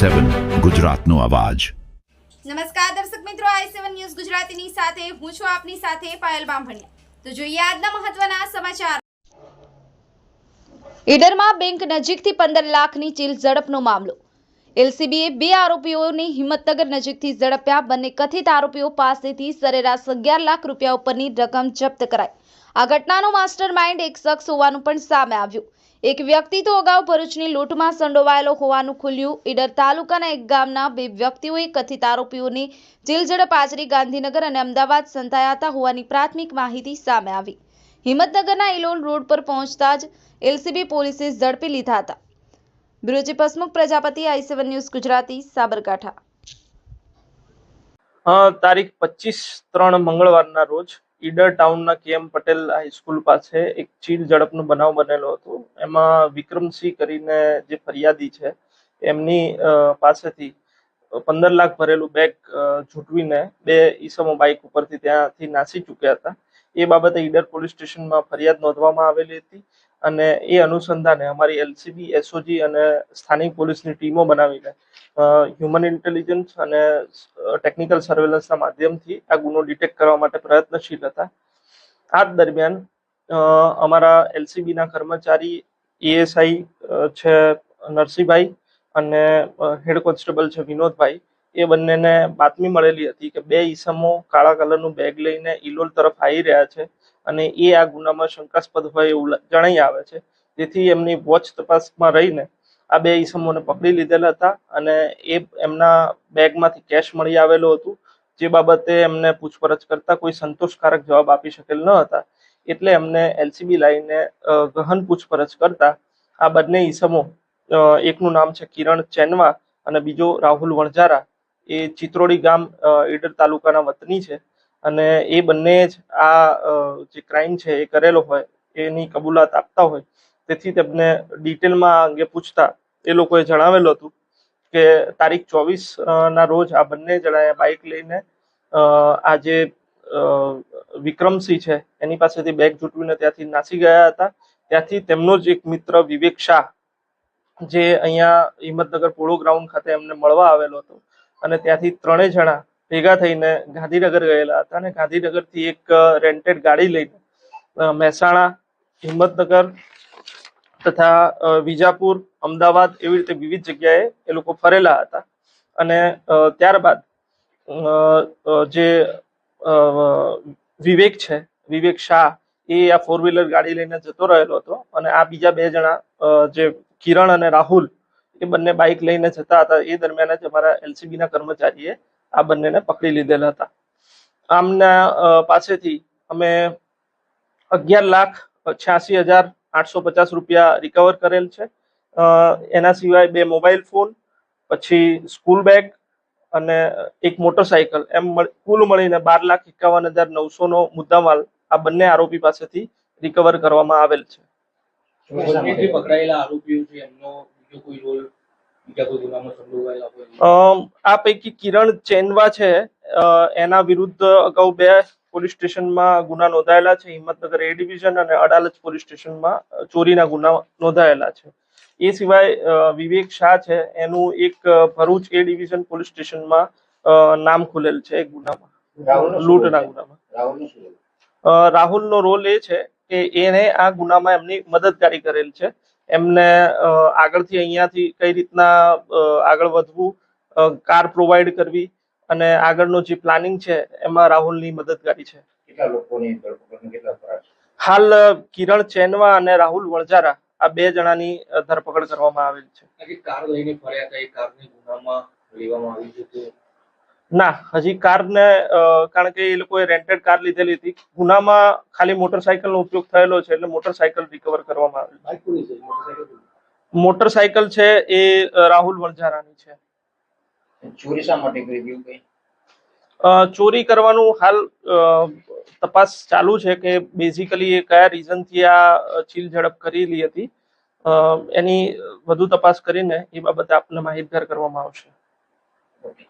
સેવન ગુજરાતનો અવાજ. નમસ્કાર દર્શક મિત્રો આઈ સેવન ન્યૂઝ ગુજરાતીની સાથે હું છું આપની સાથે પાયલ બામભણિયા. તો જોઈએ આજના મહત્વના સમાચાર. ઈડરમાં બેંક નજીકથી પંદર લાખની ચીલ ઝડપનો મામલો. એલસીબીએ બે આરોપીઓને હિંમતનગર નજીકથી ઝડપ્યા. બંને કથિત આરોપીઓ પાસેથી સરેરાશ અગિયાર લાખ રૂપિયા ઉપરની રકમ જપ્ત કરાઈ. આ ઘટનાનો માસ્ટર માઇન્ડ એક શખ્સ હોવાનું પણ સામે આવ્યું. એક વ્યક્તિ તો અગાઉ ભરૂચની લૂંટમાં સંડોવાયેલો હોવાનું ખુલ્યું. ઈડર તાલુકાના એક ગામના બે વ્યક્તિઓએ કથિત આરોપીઓની જેલ ઝડપ આચરી ગાંધીનગર અને અમદાવાદ સંતાયા હતા હોવાની પ્રાથમિક માહિતી સામે આવી. હિંમતનગરના ઇલોલ રોડ પર પહોંચતા જ એલસીબી પોલીસે ઝડપી લીધા હતા. Bureau Pasmukh Prajapati, I seven news Gujarati, Sabarkantha. તારીખ પચીસ ત્રણ મંગળવારના રોજ Idar ટાઉનના K M Patel high school પાસે એક ચીલ ઝડપનો બનાવ બનેલો હતો. એમાં વિક્રમસિંહ કરીને જે ફરિયાદી છે એમની પાસેથી પંદર લાખ ભરેલું બેગ અ, ઝૂંટવીને બે ઈસમો બાઇક ઉપરથી ત્યાંથી નાસી ચૂક્યા હતા. એ બાબતે ઈડર પોલીસ સ્ટેશનમાં ફરિયાદ નોંધવામાં આવેલી હતી અને એ અનુસંધાને અમારી એલસીબી, એસઓજી અને સ્થાનિક પોલીસની ટીમો બનાવીને હ્યુમન ઇન્ટેલિજન્સ અને ટેકનિકલ સર્વેલન્સના માધ્યમથી આ ગુનો ડિટેક્ટ કરવા માટે પ્રયત્નશીલ હતા. આ દરમિયાન અમારા એલસીબીના કર્મચારી એએસઆઈ છે નરસિંહભાઈ અને હેડ કોન્સ્ટેબલ છે વિનોદભાઈ એ બંનેને બાતમી મળેલી હતી કે બે ઈસમો કાળા કલરનું બેગ લઈને ઇલોલ તરફ આવી રહ્યા છે અને એ આ ગુનામાં શંકાસ્પદ હોય એવું જણાઈ આવે છે. જેથી એમની વોચ તપાસમાં રહીને આ બે ઈસમોને પકડી લીધેલા હતા અને એ એમના બેગમાંથી કેશ મળી આવેલું હતું. જે બાબતે એમને પૂછપરછ કરતા કોઈ સંતોષકારક જવાબ આપી શકેલ ન હતા. એટલે એમને એલસીબી લાઈને ગહન પૂછપરછ કરતા આ બંને ઈસમો એકનું નામ છે કિરણ ચેનવા અને બીજો રાહુલ વણઝારા. એ ચિત્રોડી ગામ ઈડર તાલુકાના વતની છે. અને એ બંને જ આ જે ક્રાઇમ છે એ કરેલો હોય, એની કબૂલાત આપતા હોય. તેથી તેમને ડિટેલમાં આ અંગે પૂછતા એ લોકોએ જણાવેલું હતું કે તારીખ ચોવીસ ના રોજ આ બંને જણાએ બાઇક લઈને આ જે વિક્રમસિંહ છે, એની પાસેથી બેગ જૂટવીને ત્યાંથી નાસી ગયા હતા. ત્યાંથી તેમનો જ એક મિત્ર વિવેક શાહ, જે અહીંયા હિંમતનગર પોળો ગ્રાઉન્ડ ખાતે એમને મળવા આવેલો હતો. અને ત્યાંથી ત્રણેય જણા ભેગા થઈને ગાંધીનગર ગયેલા હતા અને ગાંધીનગરથી એક રેન્ટેડ ગાડી લઈને મહેસાણા, હિંમતનગર તથા વિજાપુર, અમદાવાદ એવી રીતે વિવિધ જગ્યાએ એ લોકો ફરેલા હતા. અને ત્યારબાદ જે વિવેક છે, વિવેક શાહ, એ આ ફોર વ્હીલર ગાડી લઈને જતો રહેલો હતો. અને આ બીજા બે જણા જે કિરણ અને રાહુલ એ બંને બાઇક લઈને જતા હતા એ દરમિયાન જ અમારા એલસીબી ના કર્મચારીએ આ બંનેને પકડી લીધેલા હતા આમના પાસેથી અમે અગિયાર લાખ છ્યાસી હજાર આઠસો પચાસ રૂપિયા રિકવર કરેલ છે એના સિવાય બે મોબાઈલ ફોન પછી સ્કૂલ બેગ અને એક મોટરસાયકલ એમ કુલ મળીને બાર લાખ એકાવન હજાર નવસો નો મુદ્દામાલ આ બંને આરોપી પાસેથી રિકવર કરવામાં આવેલ છે આ પૈકી કિરણ ચેનવા છે. એના વિરુદ્ધ અગાઉ બે પોલીસ સ્ટેશનમાં ગુના નોંધાયેલા છે. હિંમતનગર એ ડિવિઝન અને અડાલજ પોલીસ સ્ટેશનમાં ચોરીના ગુના નોંધાયેલા છે. એ સિવાય વિવેક શાહ છે. એનું એક ભરૂચ એ ડિવિઝન પોલીસ સ્ટેશનમાં અ, નામ ખુલેલ છે એક ગુનામાં. લૂંટના ગુનામાં. રાહુલનો રોલ એ છે કે એને આ ગુનામાં એમની મદદગારી કરેલ છે. એમને અ, આગળથી અહીંયાથી કઈ રીતના આગળ વધવું કાર પ્રોવાઈડ કરવી અને આગળનું જે પ્લાનિંગ છે એમાં રાહુલની મદદગારી છે. કેટલા લોકોની ધરપકડ કેટલા હાલ કિરણ ચેનવા અને રાહુલ વણઝારા આ બે જણાની ધરપકડ કરવામાં આવેલ છે. કાર લઈને ફર્યા હતા એ કારને ગુનામાં લેવામાં આવી છે કે ના હજી કારને ને કારણ કે એ લોકોએ રેન્ટેડ કાર લીધેલી હતી. ગુનામાં ખાલી મોટરસાયકલનો ઉપયોગ થયેલો છે એટલે મોટરસાયકલ રિકવર કરવામાં આવેલ? મોટરસાયકલ છે? એ રાહુલ વણઝારાની છે. ચોરી શા માટે કરી ચોરી કરવાનું હાલ તપાસ ચાલુ છે કે બેઝિકલી એ કયા રીઝનથી આ ચીલ ઝડપ કરેલી હતી. એની વધુ તપાસ કરીને એ બાબતે આપને માહિતગાર કરવામાં આવશે. ઓકે.